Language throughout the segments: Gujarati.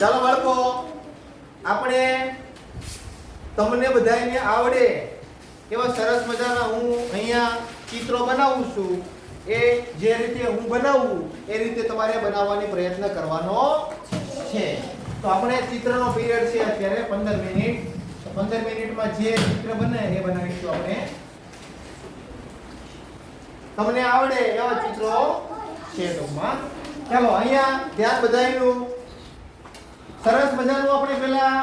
ચાલો બાળકો, આપણે તમને બધાને આવડે એવા સરસ મજાના હું અહીંયા ચિત્રો બનાવું છું. એ જે રીતે હું બનાવું, એ રીતે તમારે બનાવવાની પ્રયત્ન કરવાનો છે. તો આપણે ચિત્રનો પીરિયડ છે અત્યારે 15 મિનિટ. પંદર મિનિટમાં જે ચિત્ર બને એ બનાવીશું આપણે. તમને આવડે એવા ચિત્રો છે ટૂંકમાં. ચાલો અહીંયા ધ્યાન બધાયનું સરસ મજાનું આપણે પેલા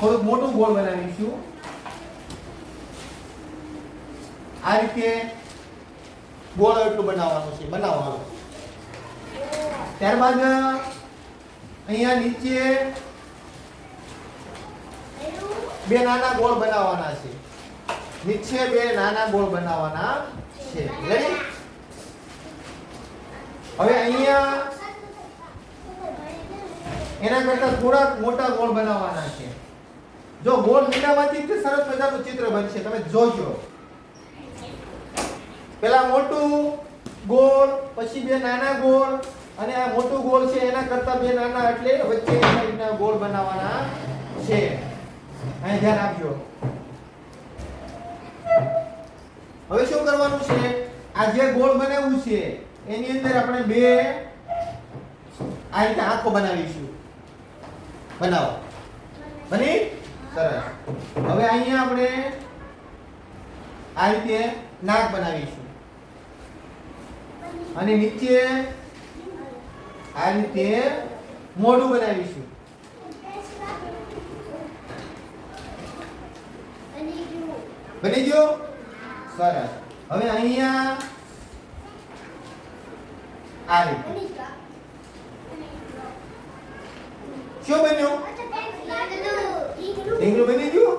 થોડું મોટું ગોળ બનાવીશું. આ રીતે ગોળ એટલું બનાવવાનું છે. બનાવવાનું ત્યારબાદ અહીંયા નીચે બે નાના ગોળ બનાવવાના છે. નીચે બે નાના ગોળ બનાવવાના છે. હવે અહીંયા એના કરતા થોડાક મોટા ગોળ બનાવવાના છે. જો ગોળ મીંડામાંથી જ સરસ મજાનું ચિત્ર બનશે. તમે જોજો. પેલા મોટું ગોળ, પછી બે નાના ગોળ, અને આ મોટું ગોળ છે એના કરતા બે નાના એટલે વચ્ચે રીતના ગોળ બનાવવાના છે. અહીં ધ્યાન આપજો. હવે શું કરવાનું છે? આ જે ગોળ બનાવ્યું છે, એની અંદર આપણે બે આ રીતે આંખો બનાવીશું. બનાવો. બની? સરસ. હવે અહીંયા આપણે આ રીતે નાક બનાવીશું. અને નીચે આ રીતે મોઢું બનાવીશું. બની ગયું? સરસ. હવે અહીંયા આ રીતે. શું બન્યું ઢીંગલું બની ગયું?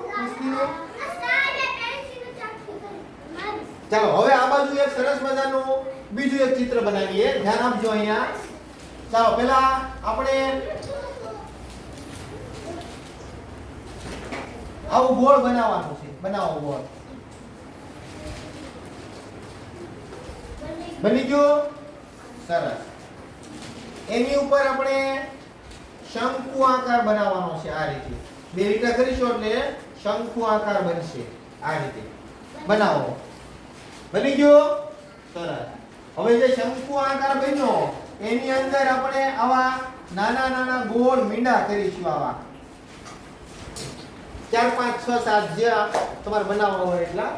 ચાલો હવે આ બાજુ એક સરસ મજાનું બીજું એક ચિત્ર બનાવીએ ધ્યાન આપજો અહીંયા ચાલો પેલા આપણે આવું ગોળ બનાવવાનું છે બનાવો ગોળ બની ગયો સરસ એની ઉપર આપણે શંકુ આકાર બનાવવાનો છે આ રીતે. બે રીતે કરીશું એટલે શંકુ આકાર બનશે આ રીતે. બનાવો. બની ગયો? સરસ. હવે જે શંકુ આકાર બન્યો, એની અંદર આપણે આવા નાના નાના ગોળ મીંડા કરીશું આવા. ચાર, પાંચ, છ, સાત જે તમારે બનાવવા હોય એટલા.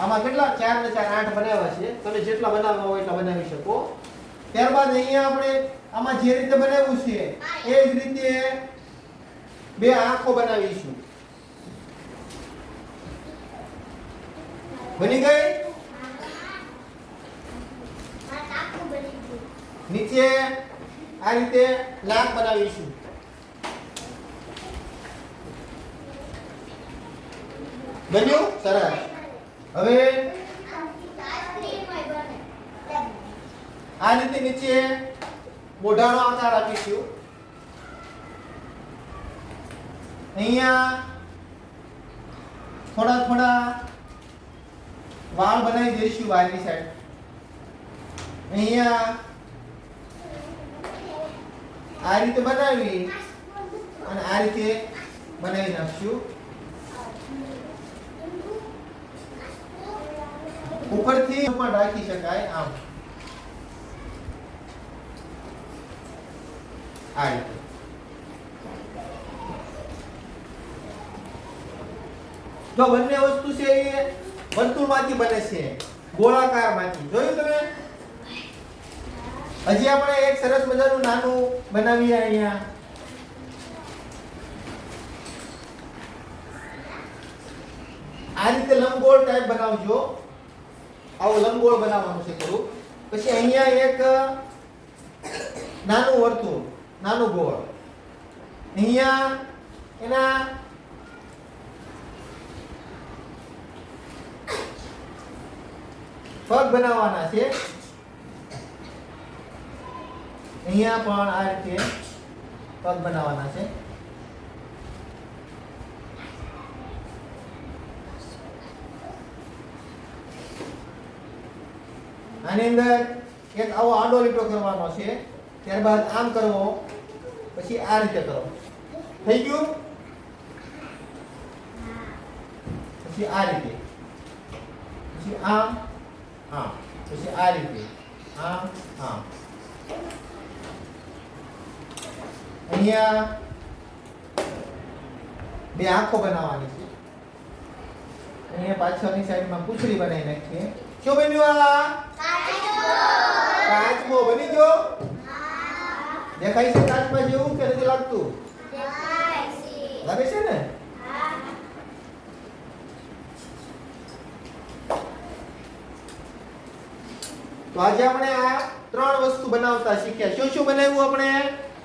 આમાં કેટલા? ચાર ને ચાર, આઠ બનાવ્યા છે. તમે જેટલા બનાવવા હોય એટલા બનાવી શકો. ત્યારબાદ અહીંયા આપણે આમાં જે રીતે બનાવ્યું છે, એ જ રીતે બે આંખો બનાવીશું. બની ગઈ? નીચે આ રીતે નાક બનાવીશું. બન્યું? સરસ. હવે આ રીતે નીચે મોઢાનો આકાર આપીશું. અહીંયા થોડા થોડા વાળ બનાવી દઈશું બહારની સાઈડ. અહીંયા આ રીતે બનાવી અને આ રીતે બનાવી નાખશું. ઉપરથી પણ રાખી શકાય આમ. આ રીતે જો બંને વસ્તુ છે એ વર્તુળમાંથી બને છે. ગોળાકારમાંથી. જોયું તમે? હજી આપણે એક સરસ મજાનું નાનું બનાવીએ અહીંયા. આ રીતે લંબગોળ ટાઈપ બનાવજો. આવું લંબગોળ બનાવવાનું છે થોડું પછી અહીંયા એક નાનું વર્તુળ. નાનું ગોળ. અહીંયા એના પગ બનાવવાના છે. અહીંયા પણ આ રીતે પગ બનાવવાના છે. આની અંદર એક આવો આડો લીટો કરવાનો છે. ત્યારબાદ આમ કરવો. પછી આ રીતે કરો. થઈ ગયું? પછી આ રીતે. પછી આમ આમ. પછી આ રીતે. આમ આમ. અહીંયા બે આંખો બનાવવાની છે. અહીંયા પાછળની સાઈડમાં પૂછડી બનાવી નાખીએ. શું બન્યું આ? કાચબો. બની ગયો? દેખાય છે? કાચમાં જેવું કે નથી લાગતું? લાગે છે ને? તો આજે આપણે આ ત્રણ વસ્તુ બનાવતા શીખ્યા. શું શું બનાવ્યું આપણે?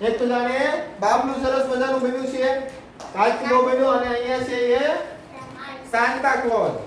એક તો જાણે બાબલું સરસ મજાનું બન્યું છે. કાચનો બન્યો અને અહીંયા છે એ સાંતા ક્લોઝ